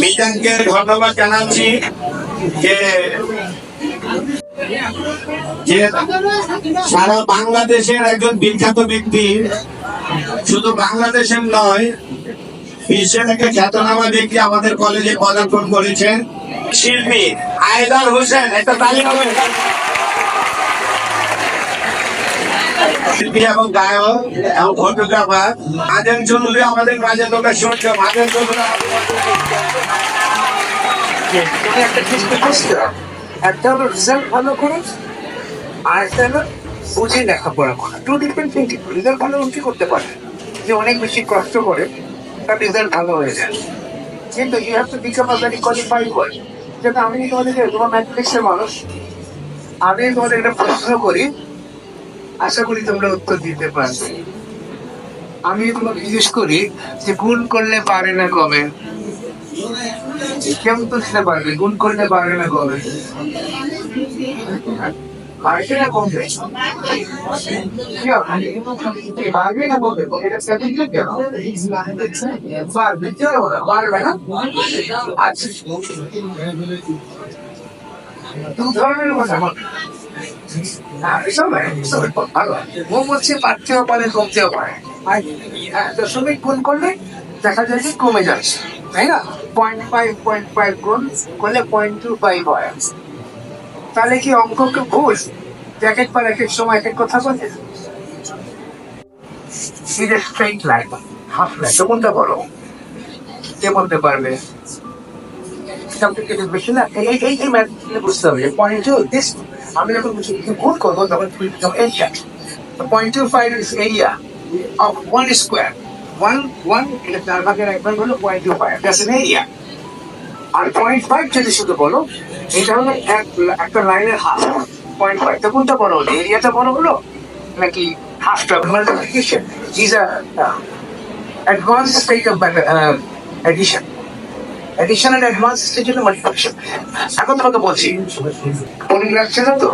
মিজানকে ধন্যবাদ জানাচ্ছি যে সারা বাংলাদেশের একজন বিখ্যাত ব্যক্তি শুধু বাংলাদেশের নয়, বিশ্বের একটা খ্যাতনামা ব্যক্তি আমাদের কলেজে পদার্পণ করেছেন। শিল্পী আয়দার হোসেন, একটা তালি হবে শিল্পী এবং গায়ক এবং ফটোগ্রাফার। মাঝের চৌধুরী আমাদের মাঝে তোমরা শুনছো মাঝের তুমি একটা চেষ্টা করছ হলো রেজাল্ট ভালো করো আর একটা হলো বুঝে লেখাপড়া করা টু ডিফারেন্ট থিং রেজাল্ট ভালো উন্নতি করতে পারে যে অনেক বেশি কষ্ট করে তার রেজাল্ট ভালো হয়ে যায় কিন্তু you have to become a very qualified boy যেটা আমি তোমাদেরকে তোমার ম্যাথমেটিক্সের মানুষ, আমি তোমাদের একটা প্রশ্ন করি। আশা করি তোমরা উত্তর দিতে পারবে। আমি তোমাকে জিজ্ঞেস করি যে গুণ করলে পারে না কবে? কেমন তো সেটা পারবে? গুণ করলে পারবে না কবে? পারবে আচ্ছা। দু ধরনের কথা পারতেও পারে কমতেও পারে করলে দেখা যায় কমে যাচ্ছে তাই না পয়েন্ট ফাইভ পয়েন্ট ফাইভ করলে পয়েন্ট টু তাহলে কি অঙ্ককে ভুল জ্যাকেট পর এক এক সময় এক এক কথা বলে হাফ কোনটা বলো কে বলতে পারবে বেশি না এই এই বুঝতে হবে পয়েন্ট টু দিস আমি যখন গুণ করব তখন area point two five is area of one square one one এটা চার ভাগের একবার হলো point two five that's an area R point five যদি শুধু বলো, এটা হলো এক, একটা লাইনের হাফ পয়েন্ট ফাইভ তো বড় হলো এরিয়াটা বড় হলো? নাকি হাফটা multiplication is a advance state of addition addition and advance stage হলো মাল্টিপ্লিকেশন এখন তোমাকে বলছি মনে রাখছে না তো?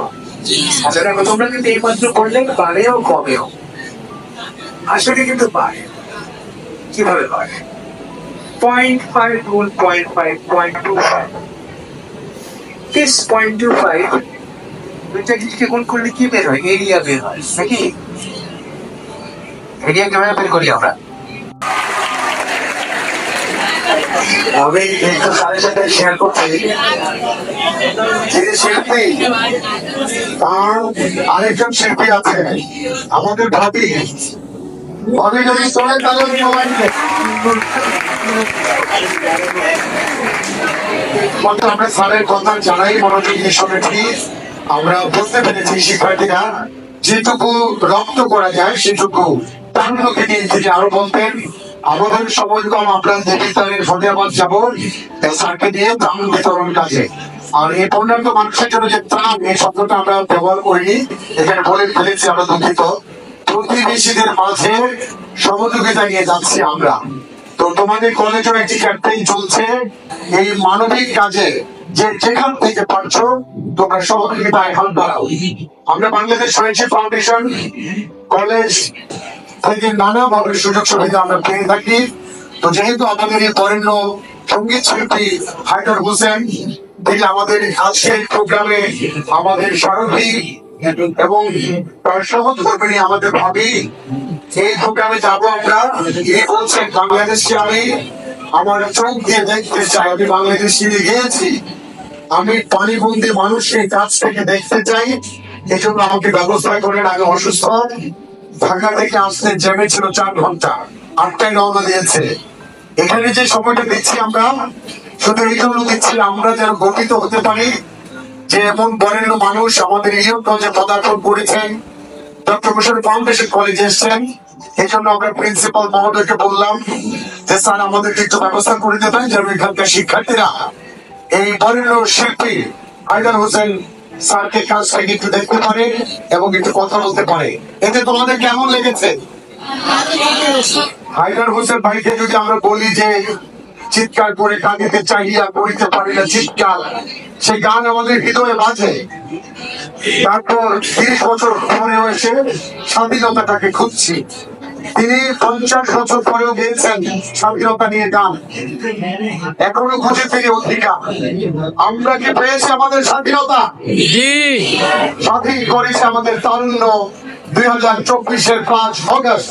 আচ্ছা তোমরা কিন্তু এই মাত্র করলে বাড়েও কমেও। আসলে কিন্তু বাড়ে কীভাবে বাড়ে পয়েন্ট ফাইভ গুণ point five point two five this point two five দুইটা জিনিসকে গুণ করলে কি বের হয়? এরিয়া বের হয়। নাকি? এরিয়া কীভাবে বের করি আমরা? আমি একটু তাদের সাথে শেয়ার করতে যে শিল্পী তার আরেকজন শিল্পী আছে। আমাদের ভাবি যদি তাহলে আমরা স্যারের কথা জানাই, মনোযোগ দিয়ে শোনে আমরা বুঝতে পেরেছি শিক্ষার্থীরা, যেটুকু রক্ত করা যায়, সেটুকু তার লোকে দিয়ে যদি আরও বলতেন। আমাদের সময় কম আমরা দেবী তারের ফতেহাবাদ যাব স্যারকে দিয়ে ত্রাণ বিতরণ কাজে। আর এই পূর্ণাঙ্গ মানুষের জন্য যে ত্রাণ, এই শব্দটা আমরা ব্যবহার করিনি। এখানে বলে ফেলেছি আমরা দুঃখিত। প্রতিবেশীদের মাঝে সহযোগিতা নিয়ে যাচ্ছি আমরা। তো তোমাদের কলেজের একটি ক্যাম্পেইন চলছে। এই মানবিক কাজে যে যেখান থেকে পারছ, তোমরা সহযোগিতায় হাত বাড়াও। আমরা বাংলাদেশ ফাউন্ডেশন কলেজ থেকে নানা ভাবে সুযোগ সুবিধা আমরা পেয়ে থাকি। তো যেহেতু আমাদের এই বরেণ্য সংগীত শিল্পী হায়দার হোসেন, তিনি আমাদের আজকের প্রোগ্রামে আমাদের সারথী এবং তার আমাদের ভাবি। এই প্রোগ্রামে যাব আমরা। এই বলছেন বাংলাদেশকে আমি, আমার চোখ দিয়ে দেখতে চাই, আমি বাংলাদেশে গিয়েছি, আমি পানিবন্দি মানুষের কাছ থেকে দেখতে চাই। এই জন্য আমাকে ব্যবস্থা করেন, আমি অসুস্থ। ঢাকা থেকে আসতে জ্যামে ছিল চার ঘণ্টা। আটটায় রওনা দিয়েছে। এখানে যে সময়টা দিচ্ছি আমরা, শুধু এই জন্য দিচ্ছি আমরা যেন গঠিত হতে পারি যে এমন বরেণ্য মানুষ আমাদের ইলিয়টগঞ্জে পদার্পণ করেছেন। ডক্টর মিশন ফাউন্ডেশন কলেজে এসছেন। এই জন্য আমরা প্রিন্সিপাল মহোদয়কে বললাম যে, স্যার, আমাদেরকে একটু ব্যবস্থা করে দেবেন যেন এখানকার শিক্ষার্থীরা এই বরেণ্য শিল্পী হায়দার হোসেন স্যারকে কাজ থেকে একটু দেখতে পারে এবং একটু কথা বলতে পারে? এতে তোমাদের কেমন লেগেছে? হায়দার হোসেন ভাইকে যদি আমরা বলি যে চিৎকার করে কাঁদিতে চাহিয়া করিতে পারি না চিৎকার, সে গান আমাদের হৃদয়ে বাজে। তারপর তিরিশ বছর পরে এসে স্বাধীনতাটাকে খুঁজছি। তিনি পঞ্চাশ বছর পরেও গেয়েছেন স্বাধীনতা নিয়ে গান। এখনও খুঁজে ফিরে অধিকার আমরা কি পেয়েছি আমাদের স্বাধীনতা? স্বাধীন করেছে আমাদের তারুণ্য দুই হাজার চব্বিশের পাঁচ অগস্ট।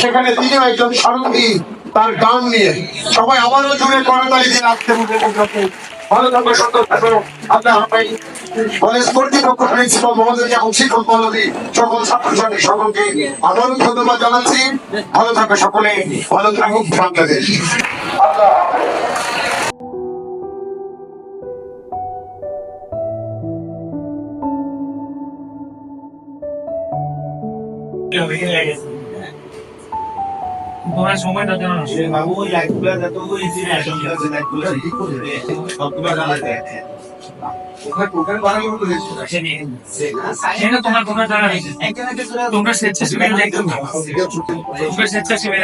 সেখানে তিনিও একজন সারথী তার গান নিয়ে। সবাই আবারও জুড়ে করতালি দিয়ে রাখতে হবে। ভালো থাকবে সুন্দর থাকবে আপনার আমি কলেজ কর্তৃপক্ষ প্রিন্সিপাল মহোদয় এবং শিক্ষক মহোদয় সকল ছাত্রছাত্রী সকলকে আবারও ধন্যবাদ জানাচ্ছি ভালো থাকবে সকলে ভালো থাকুক বাংলাদেশ তোমরা সময় দাও জানো বাবু ওই লাইটগুলো যত বলেছি না এখন যত লাইটগুলো ঠিক করে দে সবগুলো জানা হয়েছে তোমরা স্বেচ্ছাসেবী একদম তোমরা স্বেচ্ছাসেবী